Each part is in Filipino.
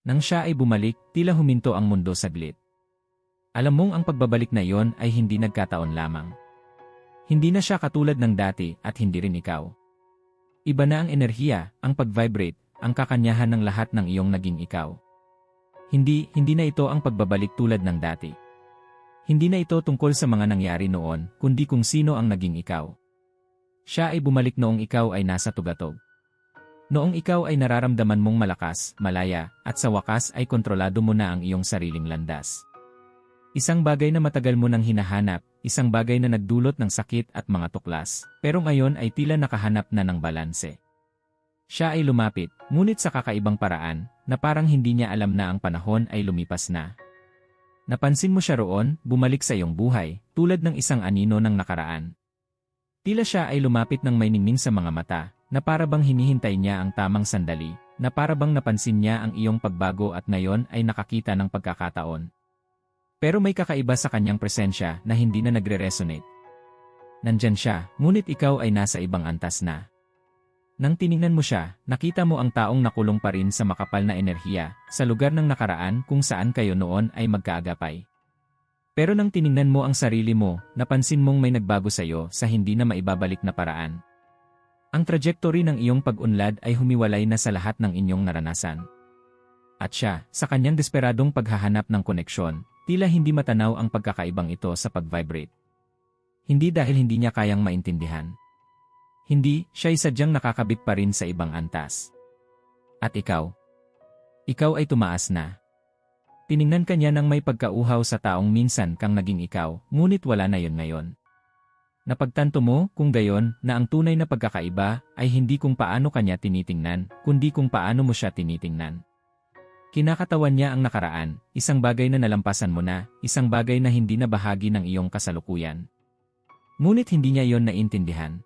Nang siya ay bumalik, tila huminto ang mundo saglit. Alam mong ang pagbabalik na iyon ay hindi nagkataon lamang. Hindi na siya katulad ng dati at hindi rin ikaw. Iba na ang enerhiya, ang pag-vibrate, ang kakanyahan ng lahat ng iyong naging ikaw. Hindi, hindi na ito ang pagbabalik tulad ng dati. Hindi na ito tungkol sa mga nangyari noon, kundi kung sino ang naging ikaw. Siya ay bumalik noong ikaw ay nasa tugatog. Noong ikaw ay nararamdaman mong malakas, malaya, at sa wakas ay kontrolado mo na ang iyong sariling landas. Isang bagay na matagal mo nang hinahanap, isang bagay na nagdulot ng sakit at mga tuklas, pero ngayon ay tila nakahanap na ng balanse. Siya ay lumapit, ngunit sa kakaibang paraan, na parang hindi niya alam na ang panahon ay lumipas na. Napansin mo siya roon, bumalik sa iyong buhay, tulad ng isang anino ng nakaraan. Tila siya ay lumapit ng may ningning sa mga mata, na para bang hinihintay niya ang tamang sandali, na para bang napansin niya ang iyong pagbago at ngayon ay nakakita ng pagkakataon. Pero may kakaiba sa kanyang presensya na hindi na nagre-resonate. Nandyan siya, ngunit ikaw ay nasa ibang antas na. Nang tiningnan mo siya, nakita mo ang taong nakulong pa rin sa makapal na enerhiya, sa lugar ng nakaraan kung saan kayo noon ay magkaagapay. Pero nang tiningnan mo ang sarili mo, napansin mong may nagbago sa iyo sa hindi na maibabalik na paraan. Ang trajectory ng iyong pag-unlad ay humiwalay na sa lahat ng inyong naranasan. At siya, sa kanyang desperadong paghahanap ng koneksyon, Tila hindi matanaw ang pagkakaibang ito sa pag-vibrate. Hindi dahil hindi niya kayang maintindihan. Hindi, siya'y sadyang nakakabit pa rin sa ibang antas. At ikaw? Ikaw ay tumaas na. Tiningnan ka niya ng may pagkauhaw sa taong minsan kang naging ikaw, ngunit wala na yon ngayon. Napagtanto mo, kung gayon, na ang tunay na pagkakaiba ay hindi kung paano kanya tinitingnan, kundi kung paano mo siya tinitingnan. Kinakatawan niya ang nakaraan, isang bagay na nalampasan mo na, isang bagay na hindi na bahagi ng iyong kasalukuyan. Ngunit hindi niya yon naintindihan.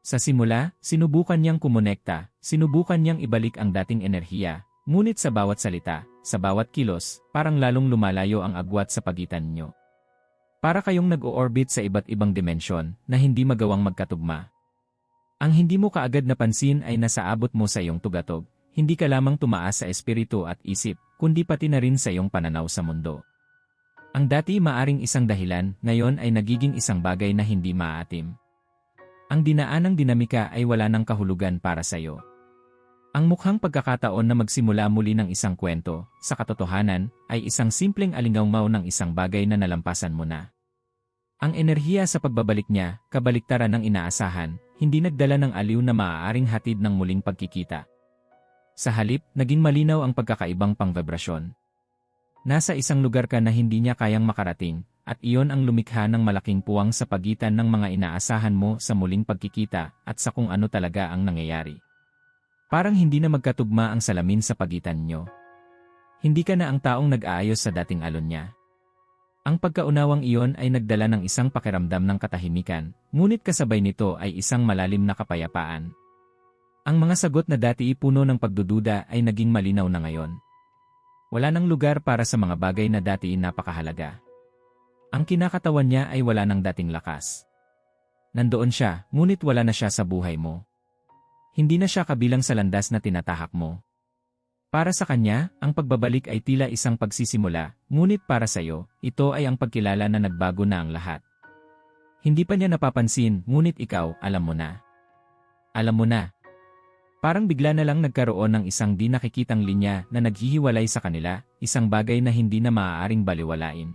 Sa simula, sinubukan niyang kumonekta, sinubukan niyang ibalik ang dating enerhiya, ngunit sa bawat salita, sa bawat kilos, parang lalong lumalayo ang agwat sa pagitan niyo. Para kayong nag-o-orbit sa iba't ibang dimensyon na hindi magawang magkatugma. Ang hindi mo kaagad napansin ay nasa abot mo sa iyong tugatog, hindi ka lamang tumaas sa espiritu at isip, kundi pati na rin sa iyong pananaw sa mundo. Ang dati maaring isang dahilan, ngayon ay nagiging isang bagay na hindi maaatim. Ang dinaanang dinamika ay wala ng kahulugan para sa iyo. Ang mukhang pagkakataon na magsimula muli ng isang kwento, sa katotohanan, ay isang simpleng alingawmaw ng isang bagay na nalampasan mo na. Ang enerhiya sa pagbabalik niya, kabaliktaran ng inaasahan, hindi nagdala ng aliw na maaaring hatid ng muling pagkikita. Sa halip, naging malinaw ang pagkakaibang pangvibrasyon. Nasa isang lugar ka na hindi niya kayang makarating, at iyon ang lumikha ng malaking puwang sa pagitan ng mga inaasahan mo sa muling pagkikita at sa kung ano talaga ang nangyayari. Parang hindi na magkatugma ang salamin sa pagitan nyo. Hindi ka na ang taong nag-aayos sa dating alon niya. Ang pagkaunawang iyon ay nagdala ng isang pakiramdam ng katahimikan, ngunit kasabay nito ay isang malalim na kapayapaan. Ang mga sagot na dati ipuno ng pagdududa ay naging malinaw na ngayon. Wala nang lugar para sa mga bagay na dati napakahalaga. Ang kinakatawan niya ay wala nang dating lakas. Nandoon siya, ngunit wala na siya sa buhay mo. Hindi na siya kabilang sa landas na tinatahak mo. Para sa kanya, ang pagbabalik ay tila isang pagsisimula, ngunit para sa iyo, ito ay ang pagkilala na nagbago na ang lahat. Hindi pa niya napapansin, ngunit ikaw, alam mo na. Alam mo na, Parang bigla na lang nagkaroon ng isang di nakikitang linya na naghihiwalay sa kanila, isang bagay na hindi na maaaring baliwalain.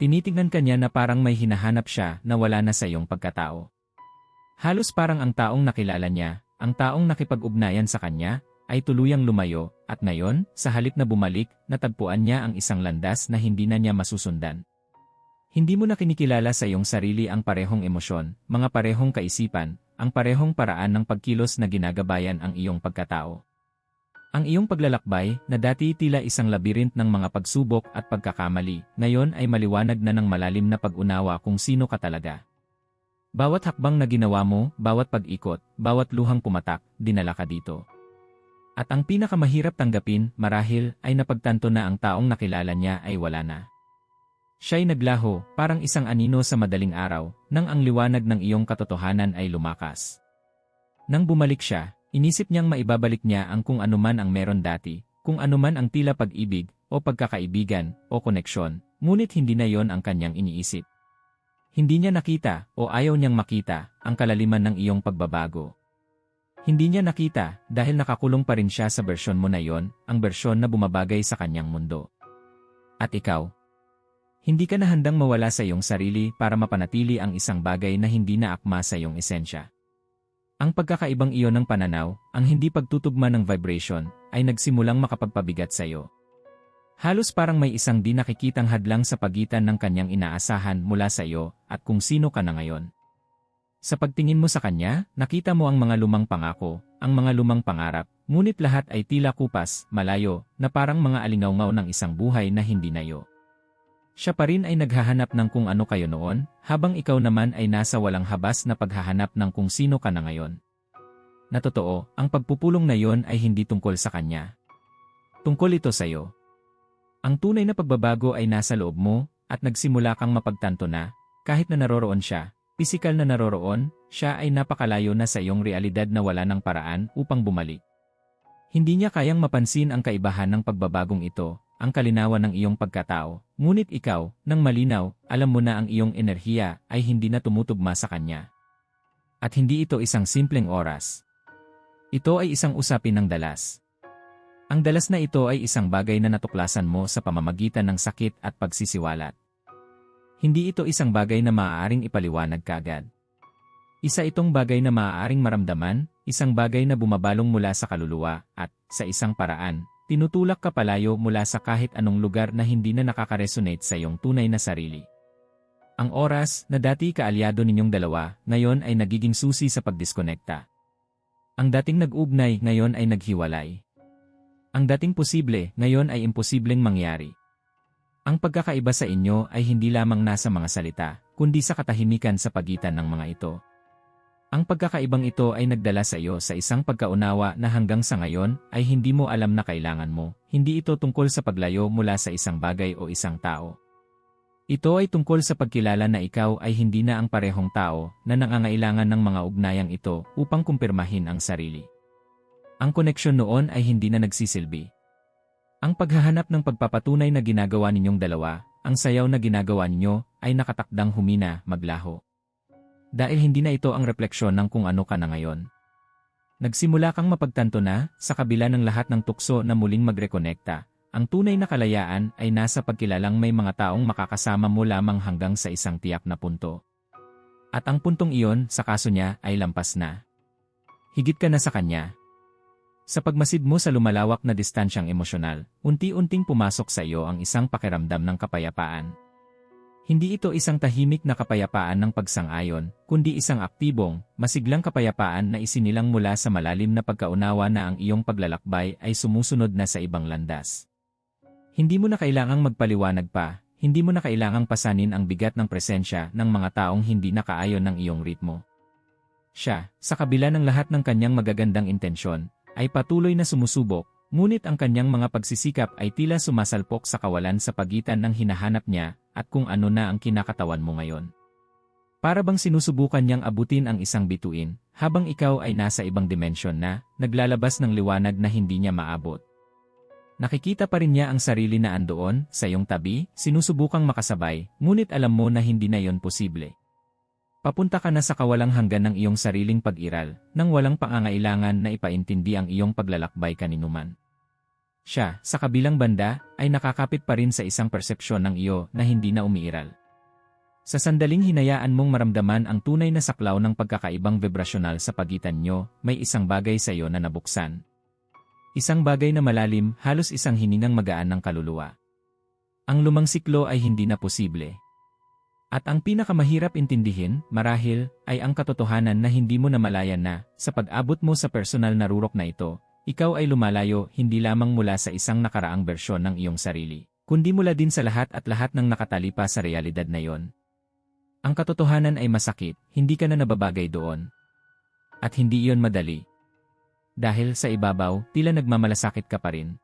Tinitingnan kanya na parang may hinahanap siya na wala na sa iyong pagkatao. Halos parang ang taong nakilala niya, ang taong nakipag-ugnayan sa kanya, ay tuluyang lumayo, at ngayon, sa halip na bumalik, natagpuan niya ang isang landas na hindi na niya masusundan. Hindi mo na kinikilala sa iyong sarili ang parehong emosyon, mga parehong kaisipan, ang parehong paraan ng pagkilos na ginagabayan ang iyong pagkatao. Ang iyong paglalakbay, na dati tila isang labirint ng mga pagsubok at pagkakamali, ngayon ay maliwanag na ng malalim na pag-unawa kung sino ka talaga. Bawat hakbang na ginawa mo, bawat pag-ikot, bawat luhang pumatak, dinala ka dito. At ang pinakamahirap tanggapin, marahil, ay napagtanto na ang taong nakilala niya ay wala na. Siya'y naglaho, parang isang anino sa madaling araw, nang ang liwanag ng iyong katotohanan ay lumakas. Nang bumalik siya, inisip niyang maibabalik niya ang kung anuman ang meron dati, Kung anuman ang tila pag-ibig, o pagkakaibigan, o koneksyon, ngunit hindi na yon ang kanyang iniisip. Hindi niya nakita, o ayaw niyang makita, ang kalaliman ng iyong pagbabago. Hindi niya nakita, dahil nakakulong pa rin siya sa bersyon mo na yon, ang bersyon na bumabagay sa kanyang mundo. At ikaw? Hindi ka na handang mawala sa iyong sarili para mapanatili ang isang bagay na hindi na akma sa iyong esensya. Ang pagkakaibang iyon ng pananaw, ang hindi pagtutugma ng vibration, ay nagsimulang makapagpabigat sa iyo. Halos parang may isang di nakikitang hadlang sa pagitan ng kanyang inaasahan mula sa iyo at kung sino ka na ngayon. Sa pagtingin mo sa kanya, nakita mo ang mga lumang pangako, ang mga lumang pangarap, ngunit lahat ay tila kupas, malayo, na parang mga alingawngaw ng isang buhay na hindi nayo. Siya pa rin ay naghahanap ng kung ano kayo noon, habang ikaw naman ay nasa walang habas na paghahanap ng kung sino ka na ngayon. Na totoo, ang pagpupulong na yon ay hindi tungkol sa kanya. Tungkol ito sa iyo. Ang tunay na pagbabago ay nasa loob mo, at nagsimula kang mapagtanto na, kahit na naroroon siya, pisikal na naroroon, siya ay napakalayo na sa iyong realidad na wala ng paraan upang bumalik. Hindi niya kayang mapansin ang kaibahan ng pagbabagong ito, ang kalinawan ng iyong pagkatao, ngunit ikaw, nang malinaw, alam mo na ang iyong enerhiya ay hindi na tumutugma sa kanya. At hindi ito isang simpleng oras. Ito ay isang usapin ng dalas. Ang dalas na ito ay isang bagay na natuklasan mo sa pamamagitan ng sakit at pagsisiwalat. Hindi ito isang bagay na maaaring ipaliwanag kagad. Isa itong bagay na maaaring maramdaman, isang bagay na bumabalong mula sa kaluluwa, at, sa isang paraan, tinutulak ka palayo mula sa kahit anong lugar na hindi na nakakaresonate sa iyong tunay na sarili. Ang oras na dati kaalyado ninyong dalawa, ngayon ay nagiging susi sa pagdiskonekta. Ang dating nag-ugnay ngayon ay naghiwalay. Ang dating posible, ngayon ay imposibleng mangyari. Ang pagkakaiba sa inyo ay hindi lamang nasa mga salita, kundi sa katahimikan sa pagitan ng mga ito. Ang pagkakaibang ito ay nagdala sa iyo sa isang pagkaunawa na hanggang sa ngayon ay hindi mo alam na kailangan mo. Hindi ito tungkol sa paglayo mula sa isang bagay o isang tao. Ito ay tungkol sa pagkilala na ikaw ay hindi na ang parehong tao na nangangailangan ng mga ugnayang ito upang kumpirmahin ang sarili. Ang koneksyon noon ay hindi na nagsisilbi. Ang paghahanap ng pagpapatunay na ginagawa ninyong dalawa, ang sayaw na ginagawa ninyo, ay nakatakdang humina, maglaho. Dahil hindi na ito ang refleksyon ng kung ano ka na ngayon. Nagsimula kang mapagtanto na, sa kabila ng lahat ng tukso na muling magrekonekta, ang tunay na kalayaan ay nasa pagkilalang may mga taong makakasama mo lamang hanggang sa isang tiyak na punto. At ang puntong iyon, sa kaso niya, ay lampas na. Higit ka na sa kanya, sa pagmasid mo sa lumalawak na distansyang emosyonal, unti-unting pumasok sa iyo ang isang pakiramdam ng kapayapaan. Hindi ito isang tahimik na kapayapaan ng pagsang-ayon, kundi isang aktibong, masiglang kapayapaan na isinilang mula sa malalim na pagkaunawa na ang iyong paglalakbay ay sumusunod na sa ibang landas. Hindi mo na kailangang magpaliwanag pa, hindi mo na kailangang pasanin ang bigat ng presensya ng mga taong hindi nakaayon ng iyong ritmo. Siya, sa kabila ng lahat ng kanyang magagandang intensyon, ay patuloy na sumusubok, ngunit ang kanyang mga pagsisikap ay tila sumasalpok sa kawalan sa pagitan ng hinahanap niya at kung ano na ang kinakatawan mo ngayon. Para bang sinusubukan niyang abutin ang isang bituin, habang ikaw ay nasa ibang dimensyon na, naglalabas ng liwanag na hindi niya maabot. Nakikita pa rin niya ang sarili na andoon, sa iyong tabi, sinusubukang makasabay, ngunit alam mo na hindi na yon posible. Papunta ka na sa kawalang hanggan ng iyong sariling pag-iral, nang walang pangangailangan na ipaintindi ang iyong paglalakbay kaninuman. Siya, sa kabilang banda, ay nakakapit pa rin sa isang persepsyon ng iyo na hindi na umiiral. Sa sandaling hinayaan mong maramdaman ang tunay na saklaw ng pagkakaibang vibrasyonal sa pagitan nyo, may isang bagay sa iyo na nabuksan. Isang bagay na malalim, halos isang hiningang magaan ng kaluluwa. Ang lumang siklo ay hindi na posible. At ang pinakamahirap intindihin, marahil, ay ang katotohanan na hindi mo namalayan na, sa pag-abot mo sa personal na rurok na ito, ikaw ay lumalayo hindi lamang mula sa isang nakaraang bersyon ng iyong sarili, kundi mula din sa lahat at lahat ng nakatali pa sa realidad na iyon. Ang katotohanan ay masakit, hindi ka na nababagay doon. At hindi iyon madali. Dahil sa ibabaw, tila nagmamalasakit ka pa rin.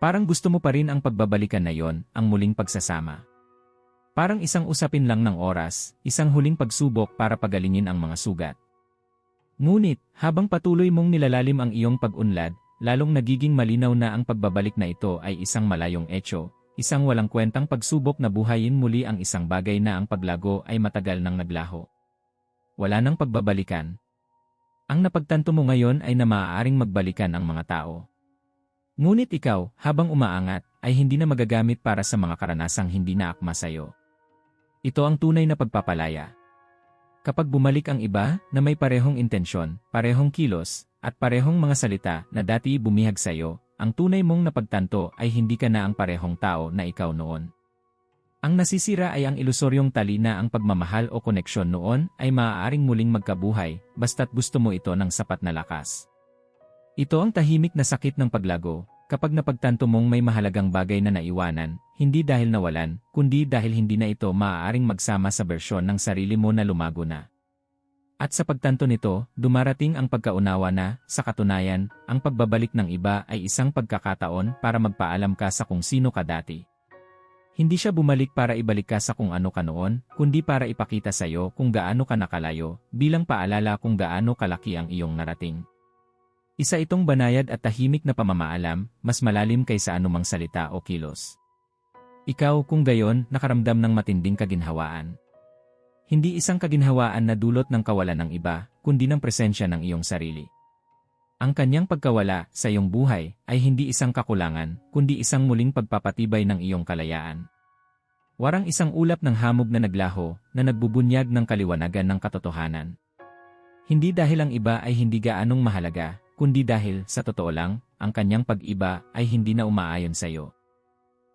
Parang gusto mo pa rin ang pagbabalikan na iyon, ang muling pagsasama. Parang isang usapin lang ng oras, isang huling pagsubok para pagalingin ang mga sugat. Ngunit, habang patuloy mong nilalalim ang iyong pag-unlad, lalong nagiging malinaw na ang pagbabalik na ito ay isang malayong etyo, isang walang kwentang pagsubok na buhayin muli ang isang bagay na ang paglago ay matagal nang naglaho. Wala nang pagbabalikan. Ang napagtanto mo ngayon ay na maaaring magbalikan ang mga tao. Ngunit ikaw, habang umaangat, ay hindi na magagamit para sa mga karanasang hindi na akma sa'yo. Ito ang tunay na pagpapalaya. Kapag bumalik ang iba na may parehong intensyon, parehong kilos, at parehong mga salita na dati bumihag sa iyo, ang tunay mong napagtanto ay hindi ka na ang parehong tao na ikaw noon. Ang nasisira ay ang ilusoryong tali na ang pagmamahal o koneksyon noon ay maaaring muling magkabuhay basta't gusto mo ito ng sapat na lakas. Ito ang tahimik na sakit ng paglago, kapag napagtanto mong may mahalagang bagay na naiwanan, hindi dahil nawalan, kundi dahil hindi na ito maaaring magsama sa bersyon ng sarili mo na lumago na. At sa pagtanto nito, dumarating ang pagkaunawa na, sa katunayan, ang pagbabalik ng iba ay isang pagkakataon para magpaalam ka sa kung sino ka dati. Hindi siya bumalik para ibalik ka sa kung ano ka noon, kundi para ipakita sa iyo kung gaano ka nakalayo, bilang paalala kung gaano kalaki ang iyong narating. Isa itong banayad at tahimik na pamamaalam, mas malalim kaysa anumang salita o kilos. Ikaw kung gayon nakaramdam ng matinding kaginhawaan. Hindi isang kaginhawaan na dulot ng kawalan ng iba, kundi ng presensya ng iyong sarili. Ang kanyang pagkawala sa iyong buhay ay hindi isang kakulangan, kundi isang muling pagpapatibay ng iyong kalayaan. Warang isang ulap ng hamog na naglaho na nagbubunyag ng kaliwanagan ng katotohanan. Hindi dahil ang iba ay hindi gaanong mahalaga, kundi dahil, sa totoo lang, ang kanyang pag-iba ay hindi na umaayon sa iyo.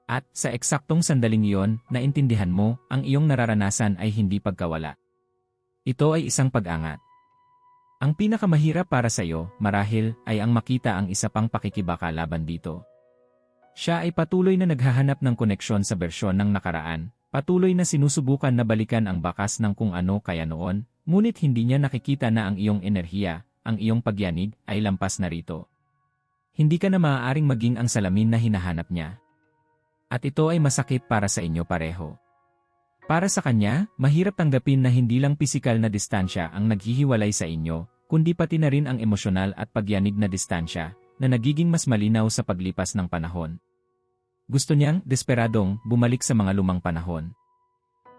At, sa eksaktong sandaling iyon, naintindihan mo, ang iyong nararanasan ay hindi pagkawala. Ito ay isang pag-angat. Ang pinakamahirap para sa iyo, marahil, ay ang makita ang isa pang pakikibaka laban dito. Siya ay patuloy na naghahanap ng koneksyon sa bersyon ng nakaraan, patuloy na sinusubukan na balikan ang bakas ng kung ano kaya noon, ngunit hindi niya nakikita na ang iyong enerhiya, ang iyong pagyanig, ay lampas na rito. Hindi ka na maaaring maging ang salamin na hinahanap niya. At ito ay masakit para sa inyo pareho. Para sa kanya, mahirap tanggapin na hindi lang pisikal na distansya ang naghihiwalay sa inyo, kundi pati na rin ang emosyonal at pagyanig na distansya, na nagiging mas malinaw sa paglipas ng panahon. Gusto niyang, desperadong, bumalik sa mga lumang panahon.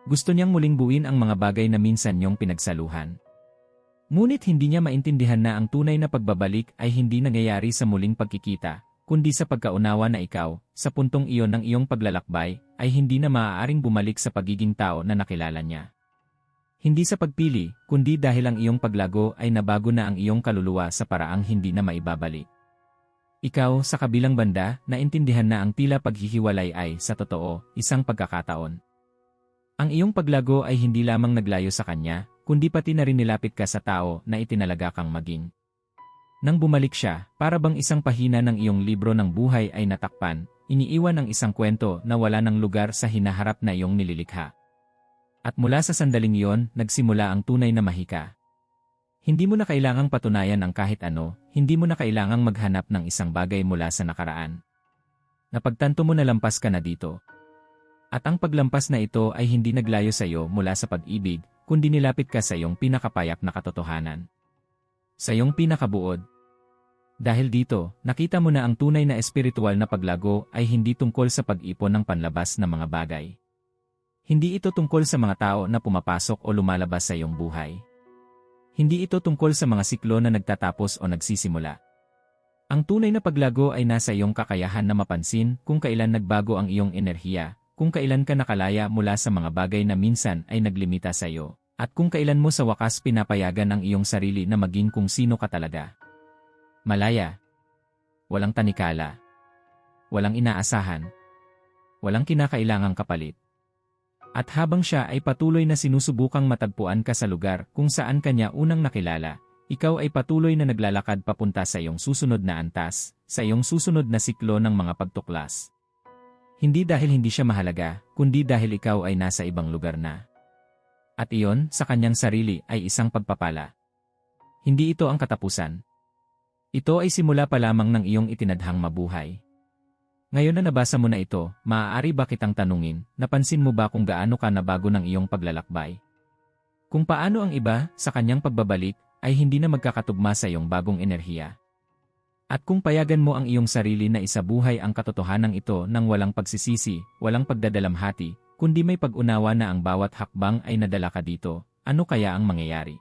Gusto niyang muling buuin ang mga bagay na minsan niyong pinagsaluhan. Ngunit hindi niya maintindihan na ang tunay na pagbabalik ay hindi nangyayari sa muling pagkikita, kundi sa pagkaunawa na ikaw, sa puntong iyon ng iyong paglalakbay, ay hindi na maaaring bumalik sa pagiging tao na nakilala niya. Hindi sa pagpili, kundi dahil ang iyong paglago ay nabago na ang iyong kaluluwa sa paraang hindi na maibabalik. Ikaw, sa kabilang banda, naintindihan na ang tila paghihiwalay ay, sa totoo, isang pagkakataon. Ang iyong paglago ay hindi lamang naglayo sa kanya, kundi pati na rin nilapit ka sa tao na itinalaga kang maging. Nang bumalik siya, para bang isang pahina ng iyong libro ng buhay ay natakpan, iniiwan ang isang kwento na wala ng lugar sa hinaharap na iyong nililikha. At mula sa sandaling iyon, nagsimula ang tunay na mahika. Hindi mo na kailangang patunayan ang kahit ano, hindi mo na kailangang maghanap ng isang bagay mula sa nakaraan. Napagtanto mo na lampas ka na dito. At ang paglampas na ito ay hindi naglayo sa iyo mula sa pag-ibig, kundi nilapit ka sa iyong pinakapayak na katotohanan sa iyong pinakabuod. Dahil dito, nakita mo na ang tunay na espiritual na paglago ay hindi tungkol sa pag-ipon ng panlabas na mga bagay. Hindi ito tungkol sa mga tao na pumapasok o lumalabas sa iyong buhay. Hindi ito tungkol sa mga siklo na nagtatapos o nagsisimula. Ang tunay na paglago ay nasa iyong kakayahan na mapansin kung kailan nagbago ang iyong enerhiya, kung kailan ka nakalaya mula sa mga bagay na minsan ay naglimita sa iyo, at kung kailan mo sa wakas pinapayagan ang iyong sarili na maging kung sino ka talaga. Malaya. Walang tanikala. Walang inaasahan. Walang kinakailangang kapalit. At habang siya ay patuloy na sinusubukang matagpuan ka sa lugar kung saan kanya unang nakilala, ikaw ay patuloy na naglalakad papunta sa iyong susunod na antas, sa iyong susunod na siklo ng mga pagtuklas. Hindi dahil hindi siya mahalaga, kundi dahil ikaw ay nasa ibang lugar na. At iyon, sa kanyang sarili, ay isang pagpapala. Hindi ito ang katapusan. Ito ay simula pa lamang ng iyong itinadhang mabuhay. Ngayon na nabasa mo na ito, maaari ba kitang tanungin, napansin mo ba kung gaano ka nabago ng iyong paglalakbay? Kung paano ang iba, sa kanyang pagbabalik, ay hindi na magkakatugma sa iyong bagong enerhiya. At kung payagan mo ang iyong sarili na isabuhay ang katotohanan ito nang walang pagsisisi, walang pagdadalamhati, kundi may pag-unawa na ang bawat hakbang ay nadala ka dito, ano kaya ang mangyayari?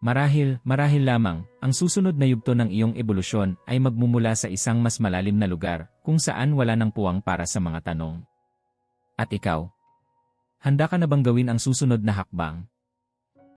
Marahil, marahil lamang, ang susunod na yugto ng iyong ebolusyon ay magmumula sa isang mas malalim na lugar, kung saan wala nang puwang para sa mga tanong. At ikaw? Handa ka na bang gawin ang susunod na hakbang?